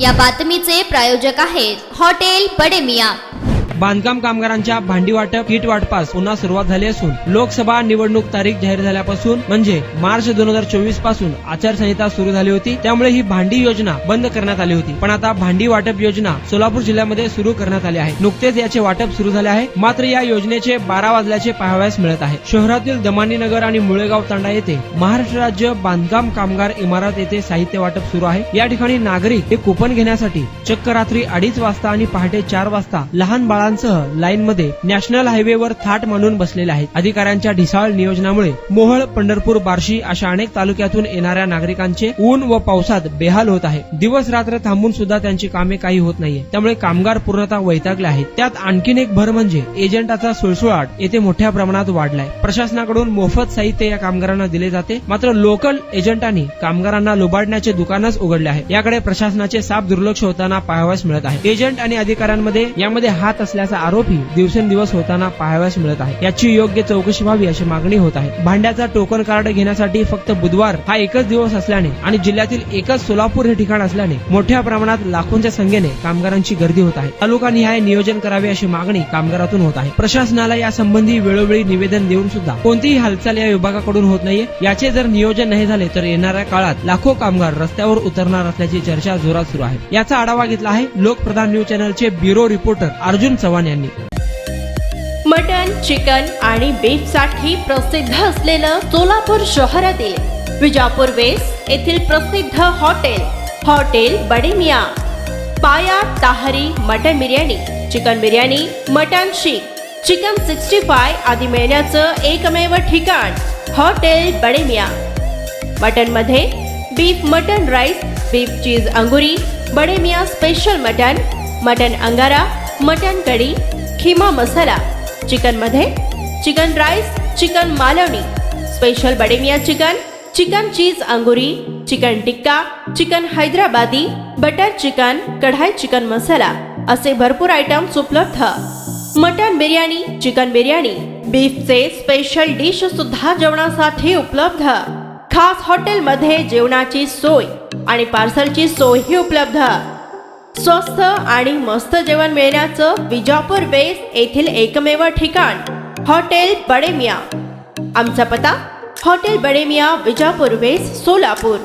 या बातमीचे प्रायोजक आहेत हॉटेल पडेमिया बांधकाम कामगारांच्या भांडी वाटप किट वाटपास पुन्हा सुरुवात झाली असून लोकसभा निवडणूक तारीख जाहीर झाल्यापासून म्हणजे मार्च दोन हजार चोवीसपासून आचारसंहिता सुरू झाली होती. त्यामुळे ही भांडी योजना बंद करण्यात आली होती. पण आता भांडी वाटप योजना सोलापूर जिल्ह्यामध्ये सुरू करण्यात आली आहे. नुकतेच याचे वाटप सुरू झाले आहे. मात्र या योजनेचे बारा वाजल्याचे पाहावयास मिळत आहे. शहरातील दमानी नगर आणि मुळेगाव तांडा येथे महाराष्ट्र राज्य बांधकाम कामगार इमारत येथे साहित्य वाटप सुरू आहे. या ठिकाणी नागरिक हे कुपन घेण्यासाठी चक्क रात्री अडीच वाजता आणि पहाटे चार वाजता लहान बाळा लाईन मध्ये नॅशनल हायवेवर थाट मांडून बसलेले आहेत. अधिकाऱ्यांच्या ढिसाळ नियोजनामुळे मोहळ पंढरपूर बार्शी अशा अनेक तालुक्यातून येणाऱ्या नागरिकांचे ऊन व पावसात बेहाल होत आहे. दिवस रात्र थांबून सुद्धा त्यांची कामे काही होत नाहीये. त्यामुळे कामगार पूर्णतः वैतागले आहेत. त्यात आणखीन एक भर म्हणजे एजंटाचा सुळसुळाट येथे मोठ्या प्रमाणात वाढलाय. प्रशासनाकडून मोफत साहित्य या कामगारांना दिले जाते. मात्र लोकल एजंटांनी कामगारांना लुबाडण्याचे दुकानच उघडले आहे. याकडे प्रशासनाचे साफ दुर्लक्ष होताना पाहावयास मिळत आहे. एजंट आणि अधिकाऱ्यांमध्ये यामध्ये हात असल्याचा आरोपही दिवसेंदिवस होताना पाहावयास मिळत आहे. याची योग्य चौकशी व्हावी अशी मागणी होत आहे. भांड्याचा टोकन कार्ड घेण्यासाठी फक्त बुधवार हा एकच दिवस असल्याने आणि जिल्ह्यातील एकच सोलापूर हे ठिकाण असल्याने मोठ्या प्रमाणात लाखोंच्या संख्येने कामगारांची गर्दी होत आहे. तालुकानिहाय नियोजन करावे अशी मागणी कामगारातून होत आहे. प्रशासनाला यासंबंधी वेळोवेळी निवेदन देऊन सुद्धा कोणतीही हालचाल या विभागाकडून होत नाहीये. याचे जर नियोजन नाही झाले तर येणाऱ्या काळात लाखो कामगार रस्त्यावर उतरणार असल्याची चर्चा जोरात सुरू आहे. याचा आढावा घेतला आहे लोकप्रधान न्यूज चॅनलचे ब्युरो रिपोर्टर अर्जुन चव्हाण यांनी. मटन चिकन आणि बीफसाठी प्रसिद्ध असलेलं सोलापूर शहरातील विजापूर वेस्ट येथील प्रसिद्ध hotel hotel Bademiya. Paya tahri mutton biryani chicken biryani mutton seekh chicken sixty five आदी मिळण्याचं एकमेव ठिकाण hotel Bademiya. मटनमध्ये beef mutton rice beef cheese angoori Bademiya special mutton mutton angara mutton kadhi keema masala चिकनमध्ये chicken rice chicken Malvani special Bademiya chicken chicken cheese angoori chicken tikka chicken Hyderabadi butter chicken kadai chicken masala असे भरपूर items उपलब्ध. Mutton biryani chicken biryani बीफचे special dish सुद्धा जेवणासाठी उपलब्ध. खास हॉटेलमध्ये जेवणाची सोय आणि पार्सलची सोयही उपलब्ध. स्वस्त आणि मस्त जेवण मिळण्याचं विजापूर बेस येथील एकमेव ठिकाण हॉटेल बडेमिया. आमचा पत्ता हॉटेल बडेमिया विजापूर वेस सोलापूर.